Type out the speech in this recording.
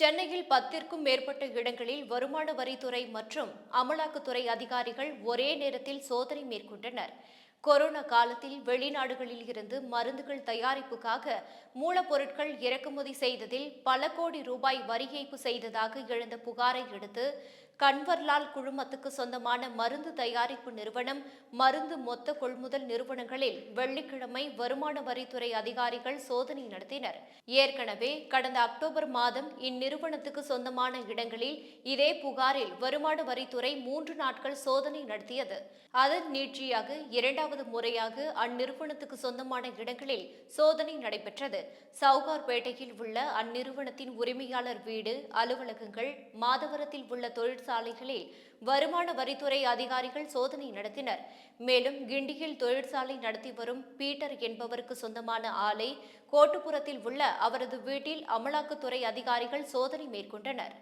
சென்னையில் பத்திற்கும் மேற்பட்ட இடங்களில் வருமான வரித்துறை மற்றும் அமலாக்கத்துறை அதிகாரிகள் ஒரே நேரத்தில் சோதனை மேற்கொண்டனர். கொரோனா காலத்தில் வெளிநாடுகளில் இருந்து மருந்துகள் தயாரிப்புக்காக மூலப்பொருட்கள் இறக்குமதி செய்ததில் பல கோடி ரூபாய் வரி ஏய்ப்பு செய்ததாக எழுந்த புகாரை அடுத்து கன்வர்லால் குழுமத்துக்கு சொந்தமான மருந்து தயாரிப்பு நிறுவனம் மருந்து மொத்த கொள்முதல் நிறுவனங்களில் வெள்ளிக்கிழமை வருமான வரித்துறை அதிகாரிகள் சோதனை நடத்தினர். ஏற்கனவே கடந்த அக்டோபர் மாதம் இந்நிறுவனத்துக்கு சொந்தமான இடங்களில் இதே புகாரில் வருமான வரித்துறை மூன்று நாட்கள் சோதனை நடத்தியது. அதன் நீட்சியாக இரண்டாவது முறையாக அந்நிறுவனத்துக்கு சொந்தமான இடங்களில் சோதனை நடைபெற்றது. சவுகார்பேட்டையில் உள்ள அந்நிறுவனத்தின் உரிமையாளர் வீடு அலுவலகங்கள் மாதவரத்தில் உள்ள தொழிற்சாலைகளில் வருமான வரித்துறை அதிகாரிகள் சோதனை நடத்தினர். மேலும் கிண்டியில் தொழிற்சாலை நடத்தி வரும் பீட்டர் என்பவருக்கு சொந்தமான ஆலை கோட்டுப்புறத்தில் உள்ள அவரது வீட்டில் அமலாக்கத்துறை அதிகாரிகள் சோதனை மேற்கொண்டனர்.